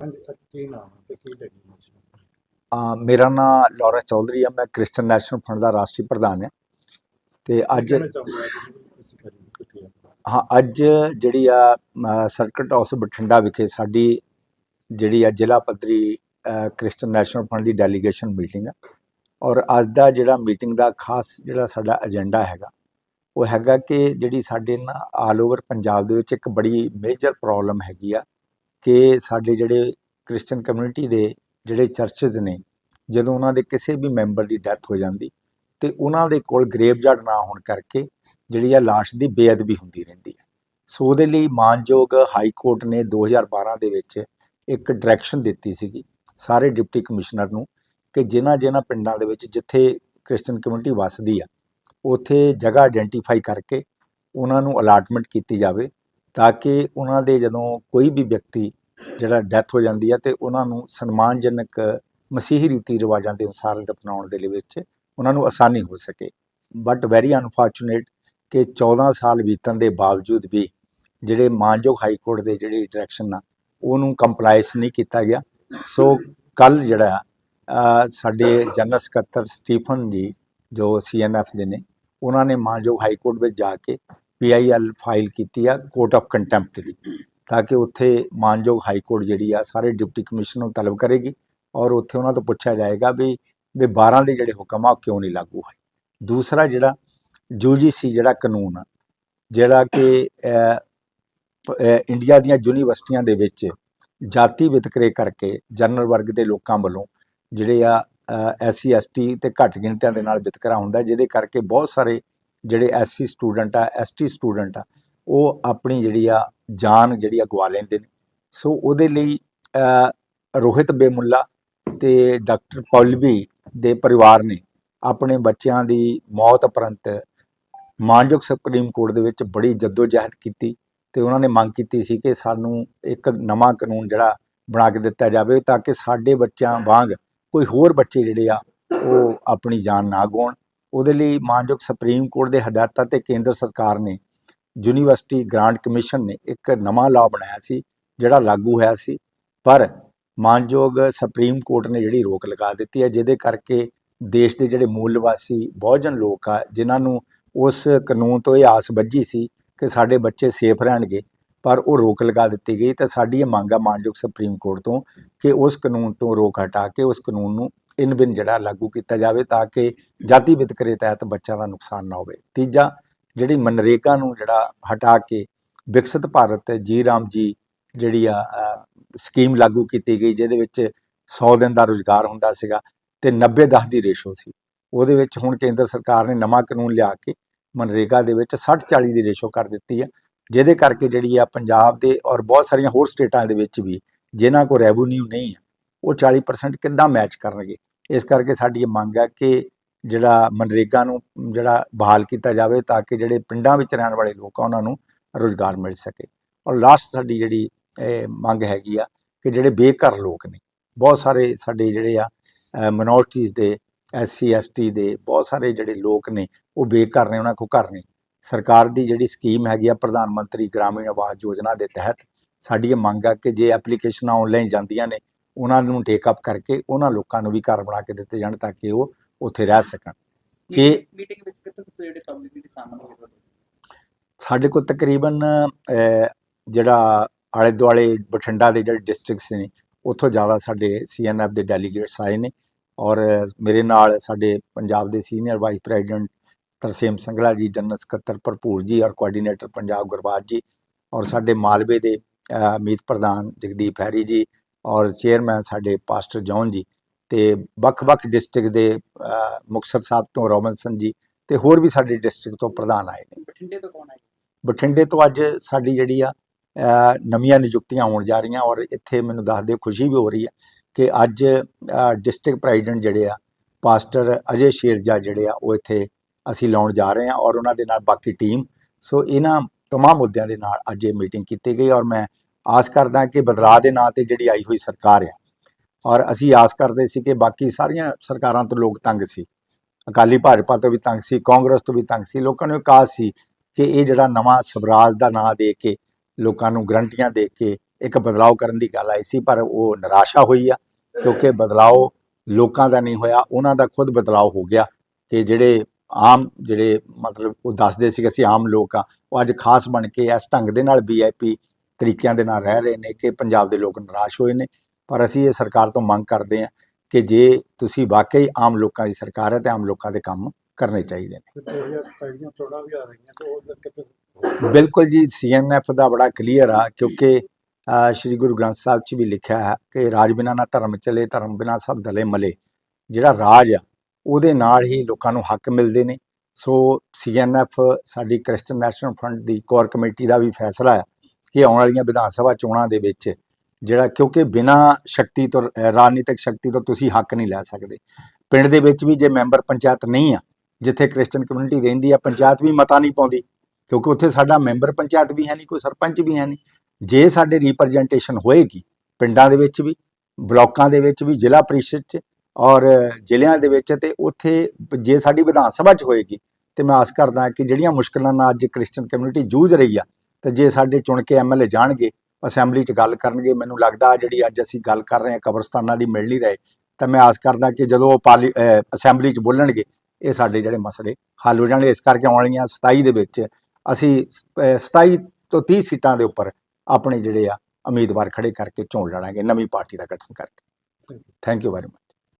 ਹਾਂਜੀ ਸਰ ਕੀ ਨਾਮ ਹੈ ਤੇ ਕੀ ਲੱਗੀ ਮੁਝੇ ਅ, ਮੇਰਾ ਨਾਮ ਲਾਰੈਂਸ ਚੌਧਰੀ ਹੈ ਮੈਂ ਕ੍ਰਿਸਚੀਅਨ ਨੈਸ਼ਨਲ ਫੰਡ ਦਾ ਰਾਸ਼ਟਰੀ ਪ੍ਰਧਾਨ ਹਾਂ। ਤੇ ਅੱਜ ਆ ਹਾਂ? ਅੱਜ ਜਿਹੜੀ ਆ ਸਰਕਟ ਹਾਊਸ ਬਠਿੰਡਾ ਵਿਖੇ ਸਾਡੀ ਜਿਹੜੀ ਆ ਜ਼ਿਲ੍ਹਾ ਪੱਧਰੀ ਅ, ਕ੍ਰਿਸਚੀਅਨ ਨੈਸ਼ਨਲ ਫੰਡ ਦੀ ਡੈਲੀਗੇਸ਼ਨ ਮੀਟਿੰਗ ਆ। ਔਰ ਅੱਜ ਦਾ ਜਿਹੜਾ ਮੀਟਿੰਗ ਦਾ ਖਾਸ ਜਿਹੜਾ ਸਾਡਾ ਏਜੰਡਾ ਹੈਗਾ ਉਹ ਹੈਗਾ ਕਿ ਜਿਹੜੀ ਸਾਡੇ ਨਾ ਆਲ ਓਵਰ ਪੰਜਾਬ ਦੇ ਵਿੱਚ ਇੱਕ ਬੜੀ ਮੇਜਰ ਪ੍ਰੋਬਲਮ ਹੈਗੀ ਆ ਕਿ ਸਾਡੇ ਜਿਹੜੇ ਕ੍ਰਿਸਚੀਅਨ ਕਮਿਊਨਿਟੀ ਦੇ ਜਿਹੜੇ ਚਰਚਸ ਨੇ, ਜਦੋਂ ਉਹਨਾਂ ਦੇ ਕਿਸੇ ਵੀ ਮੈਂਬਰ ਦੀ ਡੈਥ ਹੋ ਜਾਂਦੀ ਤੇ ਉਹਨਾਂ ਦੇ ਕੋਲ ਗ੍ਰੇਵਯਾਰਡ ਨਾ ਹੋਣ ਕਰਕੇ ਜਿਹੜੀ ਆ ਲਾਸ਼ ਦੀ ਬੇਅਦਬੀ ਹੁੰਦੀ ਰਹਿੰਦੀ। ਹੈ ਸੋ ਉਹਦੇ ਲਈ ਮਾਨਯੋਗ ਹਾਈ ਕੋਰਟ ਨੇ 2012 ਦੇ ਵਿੱਚ ਇੱਕ ਡਾਇਰੈਕਸ਼ਨ ਦਿੱਤੀ ਸੀਗੀ ਸਾਰੇ ਡਿਪਟੀ ਕਮਿਸ਼ਨਰ ਨੂੰ ਕਿ ਜਿਨ੍ਹਾਂ ਜਿਨ੍ਹਾਂ ਪਿੰਡਾਂ ਦੇ ਵਿੱਚ ਜਿੱਥੇ ਕ੍ਰਿਸਚੀਅਨ ਕਮਿਊਨਿਟੀ ਵੱਸਦੀ ਆ, ਉੱਥੇ ਜਗ੍ਹਾ ਆਇਡੈਂਟੀਫਾਈ ਕਰਕੇ ਉਹਨਾਂ ਨੂੰ ਅਲਾਟਮੈਂਟ ਕੀਤੀ ਜਾਵੇ ਤਾਂ ਕਿ ਉਹਨਾਂ ਦੇ ਜਦੋਂ ਕੋਈ ਵੀ ਵਿਅਕਤੀ ਜਿਹੜਾ ਡੈਥ ਹੋ ਜਾਂਦੀ ਹੈ ਤੇ ਉਹਨਾਂ ਨੂੰ ਸਨਮਾਨਜਨਕ ਮਸੀਹੀ ਰੀਤੀ ਰਿਵਾਜਾਂ ਦੇ ਅਨੁਸਾਰ ਦਫਨਾਉਣ ਦੇ ਲਈ ਵਿੱਚ ਉਹਨਾਂ ਨੂੰ ਆਸਾਨੀ ਹੋ ਸਕੇ। ਬਟ ਵੈਰੀ ਅਨਫੋਰਚੂਨੇਟ ਕਿ 14 ਸਾਲ ਬੀਤਣ ਦੇ ਬਾਵਜੂਦ ਵੀ ਜਿਹੜੇ ਮਾਨਯੋਗ ਹਾਈ ਕੋਰਟ ਦੇ ਜਿਹੜੇ ਡਾਇਰੈਕਸ਼ਨ ਆ, ਉਹਨੂੰ ਕੰਪਲਾਈਸ ਨਹੀਂ ਕੀਤਾ ਗਿਆ। ਸੋ ਕੱਲ ਜਿਹੜਾ ਸਾਡੇ ਜਨਰਲ ਸਕੱਤਰ ਸਟੀਫਨ ਜੀ, ਜੋ ਸੀਐਨਐਫ ਦੇ ਨੇ, ਉਹਨਾਂ ਨੇ ਮਾਨਯੋਗ ਹਾਈ ਕੋਰਟ ਵਿੱਚ ਜਾ ਕੇ ਪੀਆਈਐਲ ਫਾਈਲ ਕੀਤੀ ਆ ਕੋਰਟ ਆਫ ਕੰਟੈਂਪਟ ਦੀ। ਤਾਂ ਕਿ ਉੱਥੇ ਮਾਨਯੋਗ ਹਾਈ ਕੋਰਟ ਜਿਹੜੀ ਆ, ਸਾਰੇ ਡਿਪਟੀ ਕਮਿਸ਼ਨਰ ਨੂੰ ਤਲਬ ਕਰੇਗੀ ਔਰ ਉੱਥੇ ਉਹਨਾਂ ਤੋਂ ਪੁੱਛਿਆ ਜਾਏਗਾ ਵੀ ਵੀ 12 ਦੇ ਜਿਹੜੇ ਹੁਕਮ ਆ, ਉਹ ਕਿਉਂ ਨਹੀਂ ਲਾਗੂ ਹੋਏ। ਦੂਸਰਾ ਜਿਹੜਾ ਯੂਜੀਸੀ ਜਿਹੜਾ ਕਾਨੂੰਨ ਆ, ਜਿਹੜਾ ਕਿ ਇੰਡੀਆ ਦੀਆਂ ਯੂਨੀਵਰਸਿਟੀਆਂ ਦੇ ਵਿੱਚ ਜਾਤੀ ਵਿਤਕਰੇ ਕਰਕੇ ਜਨਰਲ ਵਰਗ ਦੇ ਲੋਕਾਂ ਵੱਲੋਂ ਜਿਹੜੇ ਆ ਐਸਸੀ, ਐਸਟੀ ਤੇ ਘੱਟ ਗਿਣਤੀਆਂ ਦੇ ਨਾਲ ਵਿਤਕਰਾ ਹੁੰਦਾ ਜਿਹਦੇ ਕਰਕੇ ਬਹੁਤ ਸਾਰੇ ਜਿਹੜੇ ਐਸਸੀ ਸਟੂਡੈਂਟ ਆ, ਐਸਟੀ ਸਟੂਡੈਂਟ ਆ, ਉਹ ਆਪਣੀ ਜਿਹੜੀ ਆ ਜਾਨ ਜਿਹੜੀ ਆ ਗਵਾ ਲੈਂਦੇ ਨੇ। ਸੋ ਉਹਦੇ ਲਈ ਰੋਹਿਤ ਬੇਮੁੱਲਾ ਤੇ ਡਾਕਟਰ ਪੌਲਵੀ ਦੇ ਪਰਿਵਾਰ ਨੇ ਆਪਣੇ ਬੱਚਿਆਂ ਦੀ ਮੌਤ ਉਪਰੰਤ ਮਾਨਯੋਗ ਸੁਪਰੀਮ ਕੋਰਟ ਦੇ ਵਿੱਚ ਬੜੀ ਜਹਿਦ ਕੀਤੀ ਤੇ ਉਹਨਾਂ ਨੇ ਮੰਗ ਕੀਤੀ ਸੀ ਕਿ ਸਾਨੂੰ ਇੱਕ ਨਵਾਂ ਕਾਨੂੰਨ ਜਿਹੜਾ ਬਣਾ ਕੇ ਦਿੱਤਾ ਜਾਵੇ ਤਾਂ ਕਿ ਸਾਡੇ ਬੱਚਿਆਂ ਵਾਂਗ ਕੋਈ ਹੋਰ ਬੱਚੇ ਜਿਹੜੇ ਆ, ਉਹ ਆਪਣੀ ਜਾਨ ਨਾ ਗਵਾਉਣ। ਉਹਦੇ ਲਈ ਮਾਨਯੋਗ ਸੁਪਰੀਮ ਕੋਰਟ ਦੇ ਹਦਾਇਤਾਂ ਤੇ ਕੇਂਦਰ ਸਰਕਾਰ ਨੇ ਯੂਨੀਵਰਸਿਟੀ ਗ੍ਰਾਂਟ ਕਮਿਸ਼ਨ ਨੇ ਇੱਕ ਨਵਾਂ ਲਾਅ ਬਣਾਇਆ ਸੀ, ਜਿਹੜਾ ਲਾਗੂ ਹੋਇਆ ਸੀ। ਪਰ ਮਾਨਯੋਗ ਸੁਪਰੀਮ ਕੋਰਟ ਨੇ ਜਿਹੜੀ ਰੋਕ ਲਗਾ ਦਿੱਤੀ ਹੈ, ਜਿਹਦੇ ਕਰਕੇ ਦੇਸ਼ ਦੇ ਜਿਹੜੇ ਮੂਲ ਨਿਵਾਸੀ ਬਹੁਜਨ ਲੋਕ ਆ, ਜਿਨ੍ਹਾਂ ਨੂੰ ਉਸ ਕਾਨੂੰਨ ਤੋਂ ਇਹ ਆਸ ਬੱਝੀ ਸੀ ਕਿ ਸਾਡੇ ਬੱਚੇ ਸੇਫ ਰਹਿਣਗੇ, ਪਰ ਉਹ ਰੋਕ ਲਗਾ ਦਿੱਤੀ ਗਈ। ਤਾਂ ਸਾਡੀ ਇਹ ਮੰਗ ਆ ਮਾਨਯੋਗ ਸੁਪਰੀਮ ਕੋਰਟ ਤੋਂ ਕਿ ਉਸ ਕਾਨੂੰਨ ਤੋਂ ਰੋਕ ਹਟਾ ਕੇ ਉਸ ਕਾਨੂੰਨ ਨੂੰ ਇਨ ਬਿਨ ਜਿਹੜਾ ਲਾਗੂ ਕੀਤਾ ਜਾਵੇ, ਤਾਂ ਕਿ ਜਾਤੀ ਵਿਤਕਰੇ ਤਹਿਤ ਬੱਚਿਆਂ ਦਾ ਨੁਕਸਾਨ ਨਾ ਹੋਵੇ। ਤੀਜਾ ਜਿਹੜੀ ਮਨਰੇਗਾ ਨੂੰ ਜਿਹੜਾ ਹਟਾ ਕੇ ਵਿਕਸਿਤ ਭਾਰਤ ਜੀ ਰਾਮ ਜੀ ਜਿਹੜੀ ਆ ਸਕੀਮ ਲਾਗੂ ਕੀਤੀ ਗਈ, ਜਿਹਦੇ ਵਿੱਚ 100 ਦਿਨ ਦਾ ਰੁਜ਼ਗਾਰ ਹੁੰਦਾ ਸੀਗਾ ਤੇ 90 10 ਦੀ ਰੇਸ਼ੋ ਸੀ। ਉਹਦੇ ਵਿੱਚ ਹੁਣ ਕੇਂਦਰ ਸਰਕਾਰ ਨੇ ਨਵਾਂ ਕਾਨੂੰਨ ਲਿਆ ਕੇ ਮਨਰੇਗਾ ਦੇ ਵਿੱਚ 60 40 ਦੀ ਰੇਸ਼ੋ ਕਰ ਦਿੱਤੀ ਹੈ ਜਿਹਦੇ ਕਰਕੇ ਜਿਹੜੀ ਆ ਪੰਜਾਬ ਦੇ ਔਰ ਬਹੁਤ ਸਾਰੀਆਂ ਹੋਰ ਸਟੇਟਾਂ ਦੇ ਵਿੱਚ ਵੀ ਜਿਨ੍ਹਾਂ ਕੋ ਰੈਵਨਿਊ ਨਹੀਂ ਹੈ ਉਹ 40% ਕਿੱਦਾਂ ਮੈਚ ਕਰਨਗੇ? ਇਸ ਕਰਕੇ ਸਾਡੀ ਇਹ ਮੰਗ ਹੈ ਕਿ ਜਿਹੜਾ ਮਨਰੇਗਾ ਨੂੰ, ਜਿਹੜਾ ਬਹਾਲ ਕੀਤਾ ਜਾਵੇ ਤਾਂ ਕਿ ਜਿਹੜੇ ਪਿੰਡਾਂ ਵਿੱਚ ਰਹਿਣ ਵਾਲੇ ਲੋਕ ਆ, ਉਹਨਾਂ ਨੂੰ ਰੋਜ਼ਗਾਰ ਮਿਲ ਸਕੇ। ਔਰ ਲਾਸਟ ਸਾਡੀ ਜਿਹੜੀ ਮੰਗ ਹੈਗੀ ਆ ਕਿ ਜਿਹੜੇ ਬੇਘਰ ਲੋਕ ਨੇ, ਬਹੁਤ ਸਾਰੇ ਸਾਡੇ ਜਿਹੜੇ ਆ ਮਿਨੋਰਟੀਜ਼ ਦੇ ਐਸਸੀ ਐਸਟੀ ਦੇ ਬਹੁਤ ਸਾਰੇ ਜਿਹੜੇ ਲੋਕ ਨੇ, ਉਹ ਬੇਘਰ ਨੇ, ਉਹਨਾਂ ਕੋਲ ਘਰ ਨਹੀਂ। ਸਰਕਾਰ ਦੀ ਜਿਹੜੀ ਸਕੀਮ ਹੈਗੀ ਆ, ਪ੍ਰਧਾਨ ਮੰਤਰੀ ਗ੍ਰਾਮੀਣ ਆਵਾਸ ਯੋਜਨਾ ਦੇ ਤਹਿਤ, ਸਾਡੀ ਇਹ ਮੰਗ ਆ ਕਿ ਜੇ ਐਪਲੀਕੇਸ਼ਨਾਂ ਆਨਲਾਈਨ ਜਾਂਦੀਆਂ ਨੇ, ਉਹਨਾਂ ਨੂੰ ਟੇਕ ਅਪ ਕਰਕੇ ਉਹਨਾਂ ਲੋਕਾਂ ਨੂੰ ਵੀ ਘਰ ਬਣਾ ਕੇ ਦਿੱਤੇ ਜਾਣ ਤਾਂ ਕਿ ਉਹ ਉੱਥੇ ਰਹਿ ਸਕਣ। ਜੇ ਮੀਟਿੰਗ ਵਿੱਚ ਕਿਤੇ ਜਿਹੜੇ ਕਮਿਊਨਿਟੀ ਦੇ ਸਾਹਮਣੇ ਤੁਹਾਡੇ ਸਾਡੇ ਕੋਲ ਤਕਰੀਬਨ ਜਿਹੜਾ ਆਲੇ ਦੁਆਲੇ ਬਠਿੰਡਾ ਦੇ ਜਿਹੜੇ ਡਿਸਟ੍ਰਿਕਟਸ ਨੇ ਉੱਥੋਂ ਜ਼ਿਆਦਾ ਸਾਡੇ ਸੀਐਨਐਫ ਦੇ ਡੈਲੀਗੇਟਸ ਆਏ ਨੇ ਔਰ ਮੇਰੇ ਨਾਲ ਸਾਡੇ ਪੰਜਾਬ ਦੇ senior vice president Tarsem Sangla ji general ਸਕੱਤਰ ਭਰਪੂਰ ਜੀ ਔਰ ਕੋਆਰਡੀਨੇਟਰ ਪੰਜਾਬ ਗੁਰਬਾਜ ਜੀ ਔਰ ਸਾਡੇ ਮਾਲਵੇ ਦੇ ਮੀਤ ਪ੍ਰਧਾਨ ਜਗਦੀਪ ਹੈਰੀ ਜੀ ਔਰ ਚੇਅਰਮੈਨ ਸਾਡੇ ਪਾਸਟਰ ਜੌਨ ਜੀ ਤੇ ਵੱਖ-ਵੱਖ ਡਿਸਟ੍ਰਿਕਟ ਦੇ ਅਹ, ਮੁਕਤਸਰ ਸਾਹਿਬ ਤੋਂ ਰੋਬਨਸਨ ਜੀ ਤੇ ਹੋਰ ਵੀ ਸਾਡੇ ਡਿਸਟ੍ਰਿਕਟ ਤੋਂ ਪ੍ਰਧਾਨ ਆਏ ਨੇ। ਬਠਿੰਡੇ ਤੋਂ ਕੌਣ ਆਏ? ਬਠਿੰਡੇ ਤੋਂ ਅੱਜ ਸਾਡੀ ਜਿਹੜੀ ਆ ਨਵੀਆਂ ਨਿਯੁਕਤੀਆਂ ਹੋਣ ਜਾ ਰਹੀਆਂ ਔਰ ਇੱਥੇ ਮੈਨੂੰ ਦੱਸਦੇ ਖੁਸ਼ੀ ਵੀ ਹੋ ਰਹੀ ਹੈ ਕਿ ਅੱਜ ਡਿਸਟ੍ਰਿਕਟ ਪ੍ਰੈਜ਼ੀਡੈਂਟ ਜਿਹੜੇ ਆ ਪਾਸਟਰ ਅਜੇ ਸ਼ੇਰਜਾ ਜਿਹੜੇ ਆ ਉਹ ਇੱਥੇ ਅਸੀਂ ਲਾਉਣ ਜਾ ਰਹੇ ਹਾਂ ਔਰ ਉਹਨਾਂ ਦੇ ਨਾਲ ਬਾਕੀ ਟੀਮ ਸੋ ਇਹਨਾਂ ਤਮਾਮ ਮੁੱਦਿਆਂ ਦੇ ਨਾਲ ਅੱਜ ਇਹ ਮੀਟਿੰਗ ਕੀਤੀ ਗਈ ਔਰ ਮੈਂ ਆਸ ਕਰਦਾ ਕਿ ਬਦਲਾਅ ਦੇ ਨਾਂ ਤੇ ਜਿਹੜੀ ਆਈ ਹੋਈ ਸਰਕਾਰ ਆ ਔਰ ਅਸੀਂ ਆਸ ਕਰਦੇ ਸੀ ਕਿ ਬਾਕੀ ਸਾਰੀਆਂ ਸਰਕਾਰਾਂ ਤੋਂ ਲੋਕ ਤੰਗ ਸੀ। ਅਕਾਲੀ ਭਾਜਪਾ ਤੋਂ ਵੀ ਤੰਗ ਸੀ, ਕਾਂਗਰਸ ਤੋਂ ਵੀ ਤੰਗ ਸੀ, ਲੋਕਾਂ ਨੂੰ ਇੱਕ ਆਸ ਸੀ ਕਿ ਇਹ ਜਿਹੜਾ ਨਵਾਂ ਸਵਰਾਜ ਦਾ ਨਾਂ ਦੇ ਕੇ, ਲੋਕਾਂ ਨੂੰ ਗਰੰਟੀਆਂ ਦੇ ਕੇ ਇੱਕ ਬਦਲਾਅ ਕਰਨ ਦੀ ਗੱਲ ਆਈ ਸੀ, ਪਰ ਉਹ ਨਿਰਾਸ਼ਾ ਹੋਈ ਆ, ਕਿਉਂਕਿ ਬਦਲਾਅ ਲੋਕਾਂ ਦਾ ਨਹੀਂ ਹੋਇਆ, ਉਹਨਾਂ ਦਾ ਖੁਦ ਬਦਲਾਅ ਹੋ ਗਿਆ ਕਿ ਜਿਹੜੇ ਆਮ, ਜਿਹੜੇ ਮਤਲਬ ਉਹ ਦੱਸਦੇ ਸੀ ਕਿ ਅਸੀਂ ਆਮ ਲੋਕ ਆ, ਉਹ ਅੱਜ ਖਾਸ ਬਣ ਕੇ ਇਸ ਢੰਗ ਦੇ ਨਾਲ ਵੀਆਈਪੀ ਤਰੀਕਿਆਂ ਦੇ ਨਾਲ ਰਹਿ ਰਹੇ ਨੇ ਕਿ ਪੰਜਾਬ ਦੇ ਲੋਕ ਨਿਰਾਸ਼ ਹੋਏ ਨੇ। ਪਰ ਅਸੀਂ ਇਹ ਸਰਕਾਰ ਤੋਂ ਮੰਗ ਕਰਦੇ ਹਾਂ ਕਿ ਜੇ ਤੁਸੀਂ ਵਾਕਈ ਆਮ ਲੋਕਾਂ ਦੀ ਸਰਕਾਰ ਹੈ ਤੇ ਆਮ ਲੋਕਾਂ ਦੇ ਕੰਮ ਕਰਨੇ ਚਾਹੀਦੇ ਨੇ। ਤੇ 2027 ਦੀਆਂ ਚੋਣਾਂ ਵੀ ਆ ਰਹੀਆਂ ਤੇ ਉਹ ਕਿਤੇ ਬਿਲਕੁਲ ਜੀ ਸੀਐਨਐਫ ਦਾ ਬੜਾ ਕਲੀਅਰ ਆ ਕਿਉਂਕਿ ਸ਼੍ਰੀ ਗੁਰੂ ਗ੍ਰੰਥ ਸਾਹਿਬ 'ਚ ਵੀ ਲਿਖਿਆ ਹੈ ਕਿ ਰਾਜ ਬਿਨਾ ਨਾ ਧਰਮ ਚਲੇ ਧਰਮ ਬਿਨਾ ਸਭ ਦਲੇ ਮਲੇ। ਜਿਹੜਾ ਰਾਜ ਆ ਉਹਦੇ ਨਾਲ ਹੀ ਲੋਕਾਂ ਨੂੰ ਹੱਕ ਮਿਲਦੇ ਨੇ। ਸੋ ਸੀਐਨਐਫ ਸਾਡੀ ਕ੍ਰਿਸਚਨ ਨੈਸ਼ਨਲ ਫਰੰਟ ਦੀ ਕੋਰ ਕਮੇਟੀ ਦਾ ਵੀ ਫੈਸਲਾ ਹੈ ਕਿ ਆਉਣ ਵਾਲੀਆਂ ਵਿਧਾਨ ਸਭਾ ਚੋਣਾਂ ਦੇ ਵਿੱਚ ਜਿਹੜਾ ਕਿਉਂਕਿ ਬਿਨਾ ਸ਼ਕਤੀ ਤੋਂ ਰਾਜਨੀਤਿਕ ਸ਼ਕਤੀ ਤੋਂ ਤੁਸੀਂ ਹੱਕ ਨਹੀਂ ਲੈ ਸਕਦੇ। ਪਿੰਡ ਦੇ ਵਿੱਚ ਵੀ ਜੇ ਮੈਂਬਰ ਪੰਚਾਇਤ ਨਹੀਂ ਆ, ਜਿੱਥੇ ਕ੍ਰਿਸਚਨ ਕਮਿਊਨਿਟੀ ਰਹਿੰਦੀ ਆ, ਪੰਚਾਇਤ ਵੀ ਮਤਾ ਨਹੀਂ ਪਾਉਂਦੀ, ਕਿਉਂਕਿ ਉੱਥੇ ਸਾਡਾ ਮੈਂਬਰ ਪੰਚਾਇਤ ਵੀ ਹੈ ਨਹੀਂ, ਕੋਈ ਸਰਪੰਚ ਵੀ ਹੈ ਨਹੀਂ। ਜੇ ਸਾਡੇ ਰਿਪਰੈਜ਼ੈਂਟੇਸ਼ਨ ਹੋਏਗੀ, ਪਿੰਡਾਂ ਦੇ ਵਿੱਚ ਵੀ, ਬਲਾਕਾਂ ਦੇ ਵਿੱਚ ਵੀ, ਜ਼ਿਲ੍ਹਾ ਪ੍ਰੀਸ਼ਦ 'ਚ ਔਰ ਜ਼ਿਲ੍ਹਿਆਂ ਦੇ ਵਿੱਚ, ਤੇ ਉੱਥੇ ਜੇ ਸਾਡੀ ਵਿਧਾਨ ਸਭਾ 'ਚ ਹੋਏਗੀ, ਤੇ ਮੈਂ ਆਸ ਕਰਦਾ ਕਿ ਜਿਹੜੀਆਂ ਮੁਸ਼ਕਲਾਂ ਨਾਲ ਅੱਜ ਕ੍ਰਿਸਚੀਅਨ ਕਮਿਊਨਿਟੀ ਜੂਝ ਰਹੀ ਆ, ਤੇ ਜੇ ਸਾਡੇ ਚੁਣ ਕੇ ਐਮਐਲਏ ਜਾਣਗੇ ਅਸੈਂਬਲੀ 'ਚ ਗੱਲ ਕਰਨਗੇ ਮੈਨੂੰ ਲੱਗਦਾ ਜਿਹੜੀ ਅੱਜ ਅਸੀਂ ਗੱਲ ਕਰ ਰਹੇ ਹਾਂ ਕਬਰਸਤਾਨਾਂ ਦੀ ਮਿਲ ਨਹੀਂ ਰਹੇ ਤਾਂ ਮੈਂ ਆਸ ਕਰਦਾ ਕਿ ਜਦੋਂ ਉਹ ਅਸੈਂਬਲੀ 'ਚ ਬੋਲਣਗੇ ਇਹ ਸਾਡੇ ਜਿਹੜੇ ਮਸਲੇ ਹੱਲ ਹੋ ਜਾਣਗੇ। ਇਸ ਕਰਕੇ ਆਉਣ ਵਾਲੀਆਂ 27 ਦੇ ਵਿੱਚ ਅਸੀਂ ਅਹ 27 ਤੋਂ 30 ਸੀਟਾਂ ਦੇ ਉੱਪਰ ਆਪਣੇ ਜਿਹੜੇ ਆ ਉਮੀਦਵਾਰ ਖੜੇ ਕਰਕੇ ਚੋਣ ਲੜਾਂਗੇ ਨਵੀਂ ਪਾਰਟੀ ਦਾ ਗਠਨ ਕਰਕੇ। Thank you very much